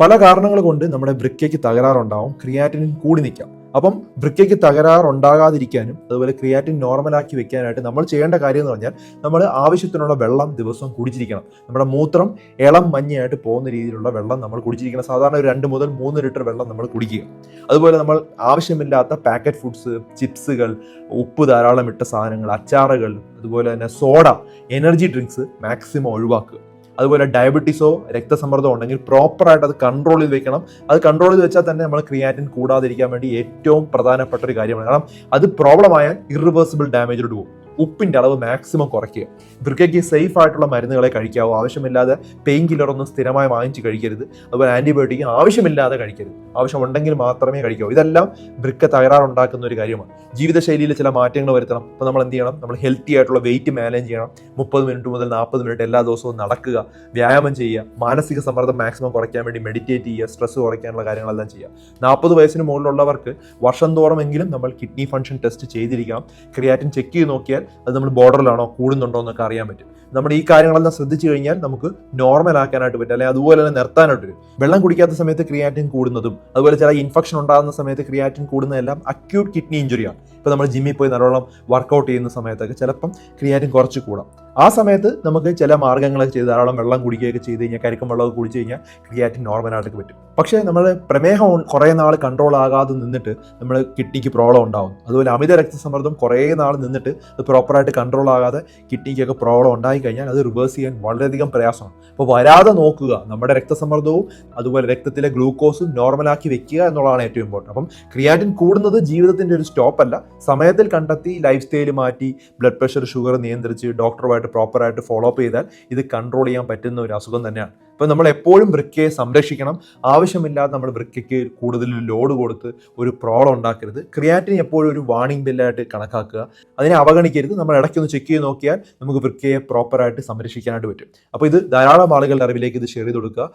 പല കാരണങ്ങൾ കൊണ്ട് നമ്മുടെ വൃക്കയ്ക്ക് തകരാറുണ്ടാവും ക്രിയാറ്റിനിൻ കൂടി നിൽക്കാം. അപ്പം വൃക്കയ്ക്ക് തകരാറുണ്ടാകാതിരിക്കാനും അതുപോലെ ക്രിയാറ്റിൻ നോർമലാക്കി വെക്കാനായിട്ട് നമ്മൾ ചെയ്യേണ്ട കാര്യം എന്ന് പറഞ്ഞാൽ നമ്മൾ ആവശ്യത്തിനുള്ള വെള്ളം ദിവസവും കുടിച്ചിരിക്കണം. നമ്മുടെ മൂത്രം ഇളം മഞ്ഞയായിട്ട് പോകുന്ന രീതിയിലുള്ള വെള്ളം നമ്മൾ കുടിച്ചിരിക്കണം. സാധാരണ ഒരു രണ്ട് മുതൽ മൂന്ന് ലിറ്റർ വെള്ളം നമ്മൾ കുടിക്കുക. അതുപോലെ നമ്മൾ ആവശ്യമില്ലാത്ത പാക്കറ്റ് ഫുഡ്സ് ചിപ്സുകൾ ഉപ്പ് ധാരാളം ഇട്ട സാധനങ്ങൾ അച്ചാറുകൾ അതുപോലെ തന്നെ സോഡ എനർജി ഡ്രിങ്ക്സ് മാക്സിമം ഒഴിവാക്കുക. അതുപോലെ ഡയബറ്റീസോ രക്തസമ്മർദ്ദമോ ഉണ്ടെങ്കിൽ പ്രോപ്പറായിട്ട് അത് കൺട്രോൾ ചെയ്ത് വെക്കണം. അത് കൺട്രോൾ ചെയ്ത് വെച്ചാൽ തന്നെ നമ്മൾ ക്രിയാറ്റിൻ കൂടാതിരിക്കാൻ വേണ്ടി ഏറ്റവും പ്രധാനപ്പെട്ട ഒരു കാര്യമാണ്. കാരണം അത് പ്രോബ്ലം ആയാൽ ഇറിവേഴ്സിബിൾ ഡാമേജിലോട്ട് പോകും. ഉപ്പിന്റെ അളവ് മാക്സിമം കുറയ്ക്കുക. വൃക്കയ്ക്ക് സേഫ് ആയിട്ടുള്ള മരുന്നുകളെ കഴിക്കാവൂ. ആവശ്യമില്ലാതെ പെയിൻ കില്ലറൊന്നും സ്ഥിരമായി വാങ്ങിച്ച് കഴിക്കരുത്. അതുപോലെ ആന്റിബയോട്ടിക് ആവശ്യമില്ലാതെ കഴിക്കരുത്. ആവശ്യമുണ്ടെങ്കിൽ മാത്രമേ കഴിക്കാവൂ. ഇതെല്ലാം വൃക്ക തകരാറുണ്ടാക്കുന്ന ഒരു കാര്യമാണ്. ജീവിതശൈലിയിൽ ചില മാറ്റങ്ങൾ വരുത്തണം. അപ്പോൾ നമ്മൾ എന്ത് ചെയ്യണം? നമ്മൾ ഹെൽത്തി ആയിട്ടുള്ള വെയിറ്റ് മാനേജ് ചെയ്യണം. മുപ്പത് മിനിറ്റ് മുതൽ നാൽപ്പത് മിനിറ്റ് എല്ലാ ദിവസവും നടക്കുക. വ്യായാമം ചെയ്യുക. മാനസിക സമ്മർദ്ദം മാക്സിമം കുറയ്ക്കാൻ വേണ്ടി മെഡിറ്റേറ്റ് ചെയ്യുക. സ്ട്രെസ് കുറയ്ക്കാനുള്ള കാര്യങ്ങളെല്ലാം ചെയ്യുക. നാൽപ്പത് വയസ്സിന് മുകളിലുള്ളവർക്ക് വർഷം തോറമെങ്കിലും നമ്മൾ കിഡ്നി ഫംഗ്ഷൻ ടെസ്റ്റ് ചെയ്തിരിക്കണം. ക്രിയാറ്റിൻ ചെക്ക് ചെയ്ത് നോക്കിയാൽ അത് നമ്മൾ ബോർഡറിലാണോ കൂടുന്നുണ്ടോ എന്നൊക്കെ അറിയാൻ പറ്റും. നമ്മൾ ഈ കാര്യങ്ങളെല്ലാം ശ്രദ്ധിച്ചു കഴിഞ്ഞാൽ നമുക്ക് നോർമൽ ആക്കാനായിട്ട് പറ്റും. അല്ലെങ്കിൽ അതുപോലെ തന്നെ നിർത്താനായിട്ട് വരും വെള്ളം കുടിക്കാത്ത സമയത്ത് ക്രിയാറ്റിൻ കൂടുന്നതും അതുപോലെ ചില ഇൻഫെക്ഷൻ ഉണ്ടാകുന്ന സമയത്ത് ക്രിയാറ്റിൻ കൂടുന്നതെല്ലാം അക്യൂട്ട് കിഡ്നി ഇഞ്ചുറിയാണ് ഇപ്പോൾ നമ്മൾ ജിമ്മിൽ പോയി നല്ലോണം വർക്കൗട്ട് ചെയ്യുന്ന സമയത്തൊക്കെ ചിലപ്പം ക്രിയാറ്റിൻ കുറച്ച് കൂടാം. ആ സമയത്ത് നമുക്ക് ചില മാർഗങ്ങളൊക്കെ ചെയ്ത് ധാരാളം വെള്ളം കുടിക്കുകയൊക്കെ ചെയ്ത് കഴിഞ്ഞാൽ കരിക്കും വെള്ളമൊക്കെ കുടിച്ച് കഴിഞ്ഞാൽ ക്രിയാറ്റിൻ നോർമലായിട്ട് പറ്റും. പക്ഷേ നമ്മൾ പ്രമേഹം കുറേ നാൾ കൺട്രോൾ ആകാതെ നിന്നിട്ട് നമ്മൾ കിഡ്നിക്ക് പ്രോബ്ലം ഉണ്ടാകും അതുപോലെ അമിത രക്തസമ്മർദ്ദം കുറേ നാൾ നിന്നിട്ട് അത് പ്രോപ്പറായിട്ട് കൺട്രോൾ ആകാതെ കിഡ്നിക്കൊക്കെ പ്രോബ്ലം ഉണ്ടായി കഴിഞ്ഞാൽ അത് റിവേഴ്സ് ചെയ്യാൻ വളരെയധികം പ്രയാസമാണ്. അപ്പോൾ വരാതെ നോക്കുക. നമ്മുടെ രക്തസമ്മർദ്ദവും അതുപോലെ രക്തത്തിലെ ഗ്ലൂക്കോസും നോർമലാക്കി വെക്കുക എന്നുള്ളതാണ് ഏറ്റവും ഇമ്പോർട്ടന്റ് അപ്പം ക്രിയാറ്റിൻ കൂടുന്നത് ജീവിതത്തിന്റെ ഒരു സ്റ്റോപ്പല്ല സമയത്തിൽ കണ്ടെത്തി ലൈഫ് സ്റ്റൈൽ മാറ്റി ബ്ലഡ് പ്രഷർ ഷുഗർ നിയന്ത്രിച്ച് ഡോക്ടറുമായിട്ട് പ്രോപ്പറായിട്ട് ഫോളോ അപ്പ് ചെയ്താൽ ഇത് കൺട്രോൾ ചെയ്യാൻ പറ്റുന്ന ഒരു അസുഖം തന്നെയാണ്. അപ്പോൾ നമ്മൾ എപ്പോഴും വൃക്കയെ സംരക്ഷിക്കണം. ആവശ്യമില്ലാതെ നമ്മൾ വൃക്കയ്ക്ക് കൂടുതൽ ലോഡ് കൊടുത്ത് ഒരു പ്രോബ്ലം ഉണ്ടാക്കരുത്. ക്രിയാറ്റിൻ എപ്പോഴും ഒരു വാണിംഗ് ബില്ലായിട്ട് കണക്കാക്കുക. അതിനെ അവഗണിക്കരുത്. നമ്മൾ ഇടയ്ക്കൊന്ന് ചെക്ക് ചെയ്ത് നോക്കിയാൽ നമുക്ക് വൃക്കയെ പ്രോപ്പറായിട്ട് സംരക്ഷിക്കാനായിട്ട് പറ്റും. അപ്പോൾ ഇത് ധാരാളം ആളുകളുടെ അറിവിലേക്ക് ഇത് ഷെയർ ചെയ്ത് കൊടുക്കുക.